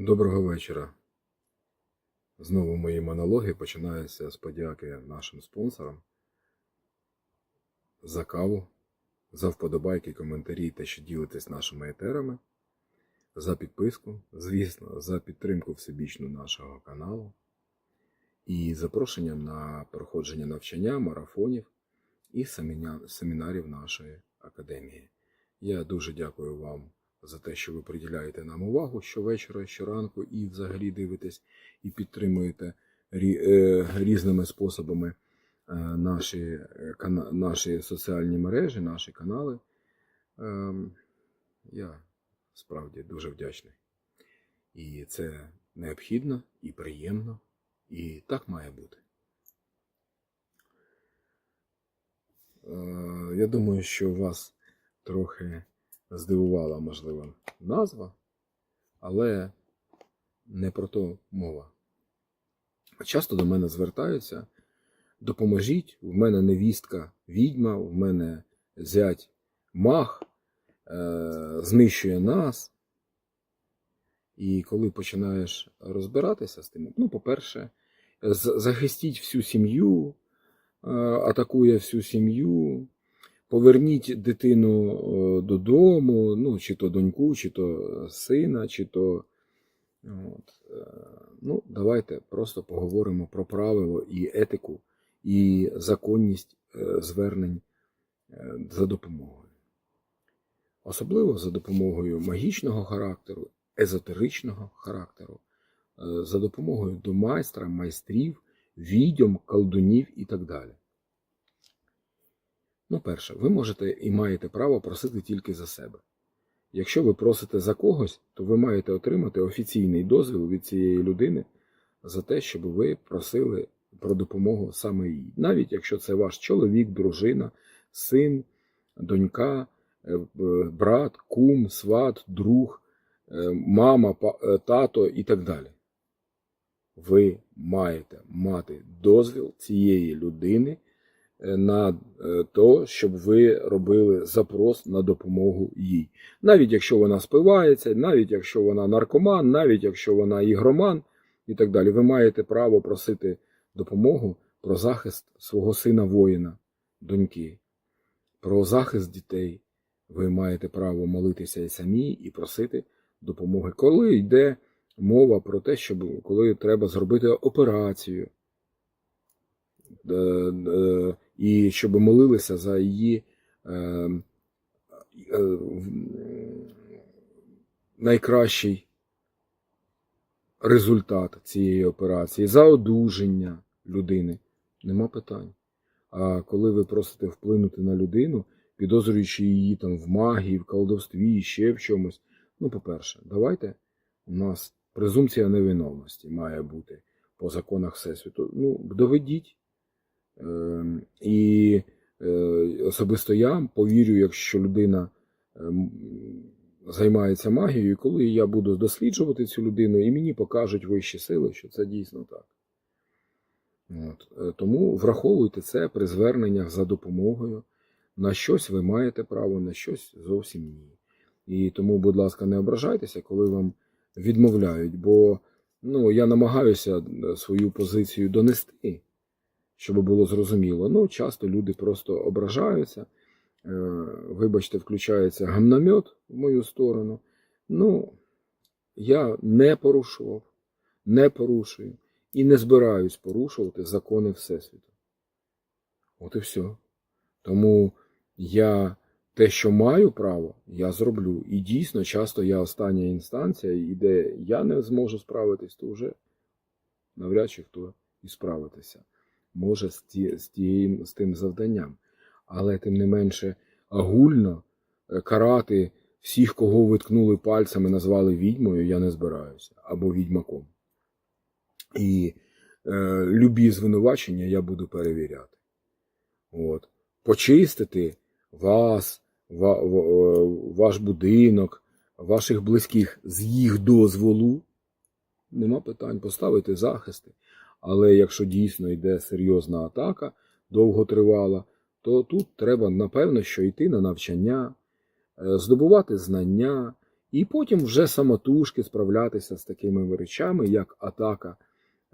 Доброго вечора. Знову мої монологи починаються з подяки нашим спонсорам за каву, за вподобайки, коментарі та що ділитесь нашими етерами, за підписку, звісно, за підтримку всебічну нашого каналу і запрошення на проходження навчання, марафонів і семінарів нашої академії. Я дуже дякую вам за те, що ви приділяєте нам увагу щовечора, щоранку і взагалі дивитесь і підтримуєте е, різними способами е, наші, е, наші соціальні мережі, наші канали. Ем, Я справді дуже вдячний. І це необхідно і приємно, і так має бути. Я думаю, що вас трохи здивувала, можливо, назва, але не про то мова. Часто до мене звертаються, допоможіть, в мене невістка відьма, в мене зять мах, е, знищує нас. І коли починаєш розбиратися з тим, ну, по-перше, захистіть всю сім'ю, е, атакує всю сім'ю, поверніть дитину е, додому, ну, чи то доньку, чи то сина, чи то. От, е, ну, давайте просто поговоримо про правило і етику, і законність е, звернень за допомогою. Особливо за допомогою магічного характеру, езотеричного характеру, за допомогою до майстра, майстрів, відьом, колдунів і так далі. Ну, перше, ви можете і маєте право просити тільки за себе. Якщо ви просите за когось, то ви маєте отримати офіційний дозвіл від цієї людини за те, щоб ви просили про допомогу саме їй. Навіть якщо це ваш чоловік, дружина, син, донька, е, брат, кум, сват, друг, е, мама, е, тато і так далі. Ви маєте мати дозвіл цієї людини на те, щоб ви робили запрос на допомогу їй. Навіть якщо вона спивається, навіть якщо вона наркоман, навіть якщо вона ігроман і так далі, ви маєте право просити допомогу про захист свого сина воїна, доньки, про захист дітей. Ви маєте право молитися і самі і просити допомоги. Коли йде мова про те, щоб коли треба зробити операцію, е, е, і щоб молилися за її е, е, найкращий результат цієї операції, за одужання людини, нема питань. А коли ви просите вплинути на людину, підозрюючи її там в магії, в колдовстві, ще в чомусь, ну, по-перше, давайте у нас презумпція невиновності має бути по законах Всесвіту. Ну, доведіть. Ем, І е, особисто я повірю, якщо людина ем, займається магією, коли я буду досліджувати цю людину, і мені покажуть вищі сили, що це дійсно так. От. Е, Тому враховуйте це при зверненнях за допомогою. На щось ви маєте право, на щось зовсім ні. І тому, будь ласка, не ображайтеся, коли вам відмовляють, бо ну, я намагаюся е, свою позицію донести, щоб було зрозуміло. Ну, часто люди просто ображаються. Е, Вибачте, включається гамномет в мою сторону. Ну, я не порушував, не порушую і не збираюсь порушувати закони Всесвіту. От і все. Тому я те, що маю право, я зроблю. І дійсно, часто я остання інстанція, і де я не зможу справитись, то вже навряд чи хто і справитися може з, ті, з, тією, з тим завданням. Але тим не менше агульно е, карати всіх, кого виткнули пальцями, назвали відьмою, я не збираюся, або відьмаком. І е, любі звинувачення я буду перевіряти. От. Почистити вас, ва, е, ваш будинок, ваших близьких з їх дозволу. Нема питань поставити захисти. Але якщо дійсно йде серйозна атака, довготривала, то тут треба, напевно, що йти на навчання, е, здобувати знання І потім вже самотужки справлятися з такими речами, як атака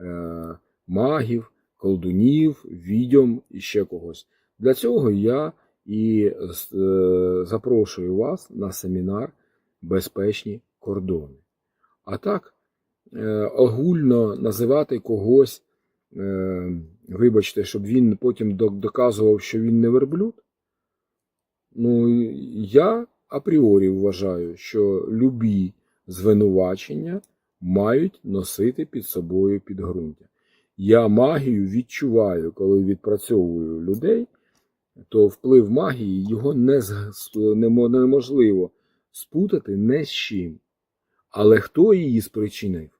е, магів, колдунів, відьом і ще когось. Для цього я і е, запрошую вас на семінар Безпечні кордони. А так, огульно називати когось, е, вибачте, щоб він потім доказував, що він не верблюд. Ну, я апріорі вважаю, що любі звинувачення мають носити під собою підґрунтя. Я магію відчуваю, коли відпрацьовую людей, то вплив магії його не, неможливо спутати не з чим. Але хто її спричинив?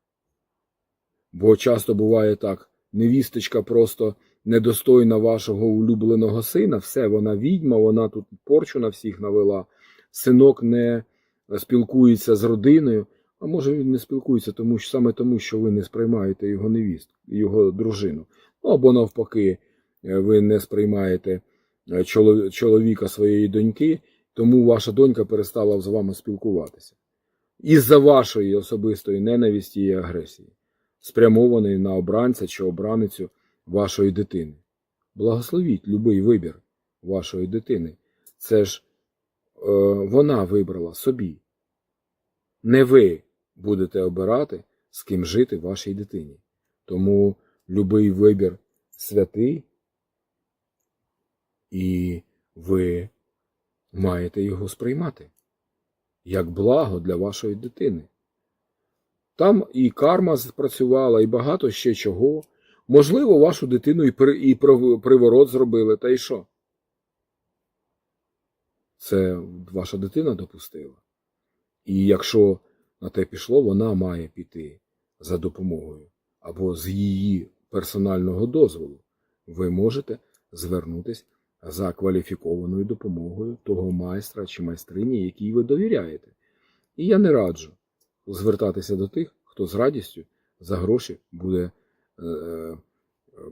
Бо часто буває так: невісточка просто недостойна вашого улюбленого сина, все, вона відьма, вона тут порчу на всіх навела, синок не спілкується з родиною, а може він не спілкується тому, що, саме тому, що ви не сприймаєте його невістку, його дружину. Ну або навпаки, е, ви не сприймаєте е, чоловіка своєї доньки, тому ваша донька перестала з вами спілкуватися. Із-за вашої особистої ненависті і агресії, спрямованої на обранця чи обраницю вашої дитини. Благословіть любий вибір вашої дитини. Це ж е, вона вибрала собі. Не ви будете обирати, з ким жити вашій дитині. Тому любий вибір святий, і ви маєте його сприймати як благо для вашої дитини. Там і карма спрацювала, і багато ще чого. Можливо, вашу дитину і, при, і приворот зробили, та й що? Це ваша дитина допустила. І якщо на те пішло, вона має піти за допомогою або з її персонального дозволу. Ви можете звернутися за кваліфікованою допомогою того майстра чи майстрині, якій ви довіряєте. І я не раджу звертатися до тих, хто з радістю за гроші буде е, е,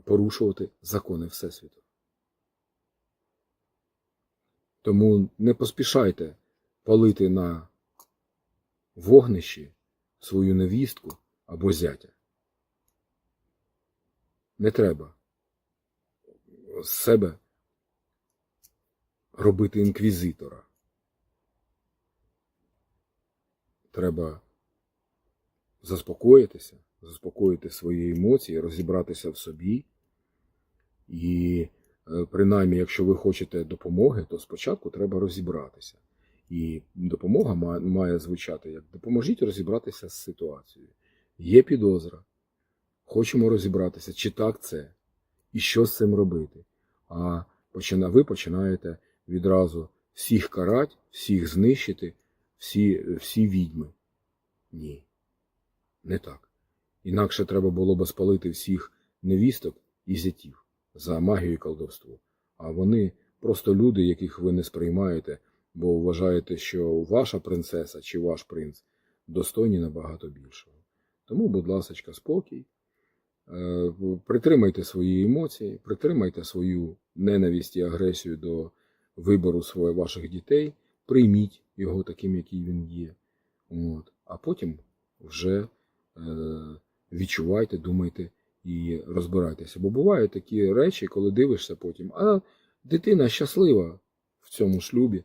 порушувати закони Всесвіту. Тому не поспішайте палити на вогнищі свою невістку або зятя. Не треба з себе робити інквізитора. Треба заспокоїтися, заспокоїти свої емоції, розібратися в собі. І е, принаймні, якщо ви хочете допомоги, то спочатку треба розібратися. І допомога має звучати як допоможіть розібратися з ситуацією. Є підозра. Хочемо розібратися, чи так це, і що з цим робити. А ви починаєте відразу всіх карать, всіх знищити, всі, всі відьми. Ні, не так. Інакше треба було би спалити всіх невісток і зятів за магію і колдовство. А вони просто люди, яких ви не сприймаєте, бо вважаєте, що ваша принцеса чи ваш принц достойні набагато більшого. Тому, будь ласка, спокій. Е, Притримайте свої емоції, притримайте свою ненависть і агресію до вибору своїх ваших дітей, прийміть його таким, який він є. От. А потім вже відчувайте, думайте і розбирайтеся. Бо бувають такі речі, коли дивишся потім, а дитина щаслива в цьому шлюбі.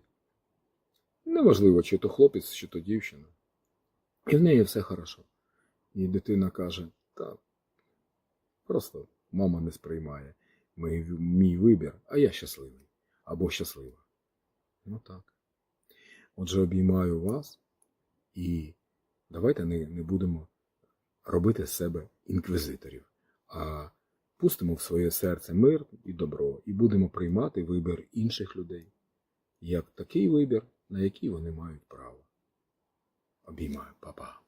Неважливо, чи то хлопець, чи то дівчина. І в неї все хорошо. І дитина каже, так, просто мама не сприймає мій, мій вибір, а я щасливий або щаслива. Ну так. Отже, обіймаю вас і давайте не, не будемо робити з себе інквізиторів, а пустимо в своє серце мир і добро, і будемо приймати вибір інших людей, як такий вибір, на який вони мають право. Обіймаю, папа.